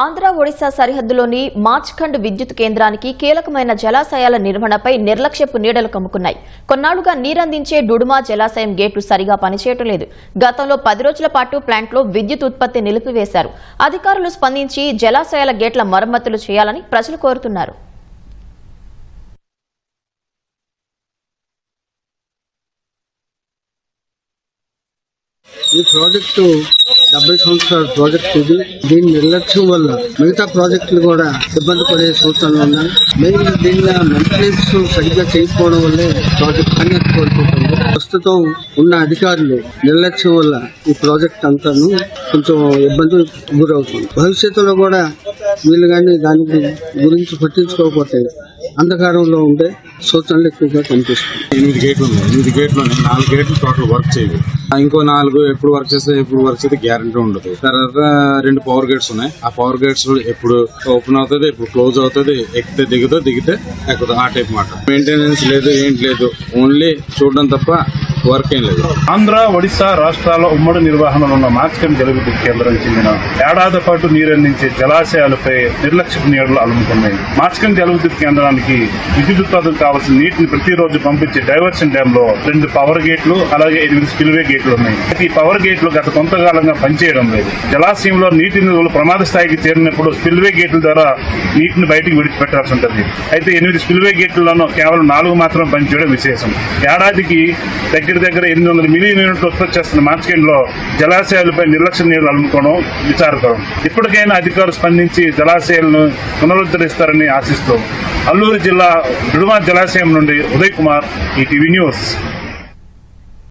ఆంధ్ర ఒడిశా సరిహద్దులోని మాచ్ఖండ్ విద్యుత్ కేంద్రానికి కీలకమైన జలాశయాల నిర్వహణపై నిర్లక్ష్యపు నీడలు కమ్ముకున్నాయి. కొన్నాళ్ళుగా నీరందించే డుడుమా జలాశయం గేట్లు సరిగా పనిచేయటం లేదు. గతంలో పది రోజుల పాటు ప్లాంట్లో విద్యుత్ ఉత్పత్తి నిలిపివేశారు. అధికారులు స్పందించి జలాశయాల గేట్ల మరమ్మతులు చేయాలని ప్రజలు కోరుతున్నారు. ఈ ప్రాజెక్టు డెబ్బై సంవత్సరాల ప్రాజెక్ట్ ఇది. దీని నిర్లక్ష్యం వల్ల మిగతా ప్రాజెక్టులు కూడా ఇబ్బంది పడే సూచనలు ఉన్నాయి. మెయిన్ దీనిలో మెయింటెనెన్స్ సరిగ్గా చేయకపోవడం వల్లే ప్రాజెక్ట్ అనేది కోల్పోతుంది ప్రస్తుతం ఉన్న అధికారులు నిర్లక్ష్యం వల్ల ఈ ప్రాజెక్ట్ అంతాను కొంచెం ఇబ్బంది గురవుతుంది. భవిష్యత్తులో కూడా వీళ్ళు కానీ దాని గురించి పట్టించుకోకపోతే అంధకారంలో ఉండే సూచనలు ఎక్కువగా కనిపిస్తుంది ఎనిమిది గేట్లు ఉన్నాయి. ఎనిమిది గేట్లు ఉన్నాయి. నాలుగు గేట్లు టోటల్ వర్క్ చేయదు ఇంకో నాలుగు ఎప్పుడు వర్క్ చేస్తే ఎప్పుడు వర్క్ చేస్తే గ్యారంటీ ఉండదు. తర్వాత రెండు పవర్ గేట్స్ ఉన్నాయి. ఆ పవర్ గేట్స్ ఎప్పుడు ఓపెన్ అవుతుంది ఎప్పుడు క్లోజ్ అవుతుంది ఎక్కితే దిగుతో దిగితే ఎక్కుతుంది ఆ టైప్ మాట. మెయింటెనెన్స్ లేదు ఏంటి లేదు. ఓన్లీ చూడడం తప్ప వర్క్ ఏం లేదు. ఆంధ్ర ఒడిశా రాష్ట్రాల ఉమ్మడి నిర్వహణలో ఉన్న మార్చకం జలవిద్యుత్ కేంద్రం చెందిన ఏడాది పాటు నీరందించే జలాశయాలపై నిర్లక్ష్యపు నీడలు అలుముకున్నాయి. మార్చకం జలవిద్యుత్ కేంద్రానికి విద్యుత్ ఉత్పాదనకు కావాల్సిన నీటిని ప్రతిరోజు పంపించే డైవర్షన్ డ్యామ్లో రెండు పవర్ గేట్లు అలాగే ఎనిమిది స్పిల్వే గేట్లు ఉన్నాయి. ఈ పవర్ గేట్లు గత కొంతకాలంగా పనిచేయడం లేదు. జలాశయంలో నీటి నిల్వలు ప్రమాద స్థాయికి చేరినప్పుడు స్పిల్వే గేట్ల ద్వారా నీటిని బయటికి విడిచిపెట్టాల్సి ఉంటుంది. అయితే ఎనిమిది స్పిల్వే గేట్లలోనూ కేవలం నాలుగు మాత్రం పనిచేయడం విశేషం. ఏడాదికి దగ్గర దగ్గర ఎనిమిది వందల మిలియన్ యూనిట్లు ఉత్పత్తి చేస్తున్న మార్కెట్లో జలాశయాలపై నిర్లక్ష్య నీళ్ళు అలుముకోవడం విచారకరం. ఇప్పటికైనా అధికారులు స్పందించి జలాశయాలను పునరుద్ధరిస్తారని ఆశిస్తూ అల్లూరు జిల్లా డుడుమా జలాశయం నుండి ఉదయ్ కుమార్ ఈ టీవీ న్యూస్.